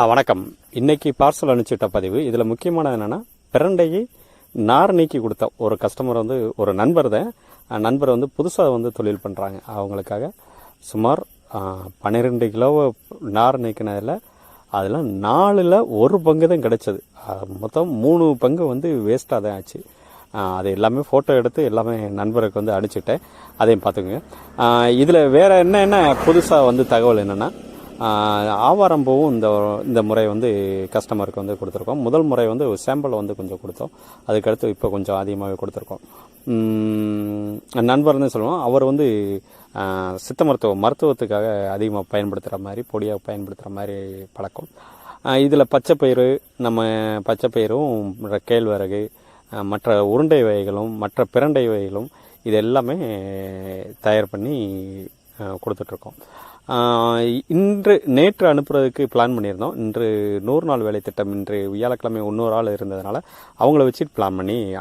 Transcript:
வணக்கம். இன்னைக்கு பார்சல் அனுப்பிச்சிட்ட பதிவு இதில் முக்கியமானது என்னென்னா பிரண்டையை நார் நீக்கி கொடுத்த ஒரு கஸ்டமர் வந்து ஒரு நண்பர் தான். நண்பர் வந்து புதுசாக வந்து தொழில் பண்ணுறாங்க அவங்களுக்காக சுமார் பன்னிரெண்டு கிலோ நார் நீக்கினதில் அதில் நாலில் ஒரு பங்கு தான் கிடச்சிது. மொத்தம் மூணு பங்கு வந்து வேஸ்ட்டாக தான் ஆச்சு. அது எல்லாமே ஃபோட்டோ எடுத்து எல்லாமே நண்பருக்கு வந்து அனுப்பிச்சிட்டேன். அதையும் பார்த்துக்குங்க. இதில் வேறு என்ன என்ன புதுசாக வந்து தகவல் என்னென்னா ஆவாரம்பூவும் இந்த இந்த முறை வந்து கஸ்டமருக்கு வந்து கொடுத்துருக்கோம். முதல் முறை வந்து சாம்பிள் வந்து கொஞ்சம் கொடுத்தோம். அதுக்கடுத்து இப்போ கொஞ்சம் அதிகமாகவே கொடுத்துருக்கோம். நண்பர்னு சொல்லுவோம். அவர் வந்து சித்த மருத்துவம் மருத்துவத்துக்காக அதிகமாக பயன்படுத்துகிற மாதிரி பொடியாக பயன்படுத்துகிற மாதிரி பழக்கம். இதில் பச்சைப்பயிறு நம்ம பச்சைப்பயிரும் கேழ்வரகு மற்ற உருண்டை வகைகளும் மற்ற பிரண்டை வகைகளும் இது எல்லாமே தயார் பண்ணி கொடுத்துட்ருக்கோம். இன்று நேற்று அனுப்புறதுக்கு பிளான் பண்ணியிருந்தோம். இன்று நூறு நாள் வேலை திட்டம் இன்று வியாழக்கிழமை இன்னொரு ஆள் இருந்ததுனால அவங்கள வச்சு பிளான் பண்ணி அனு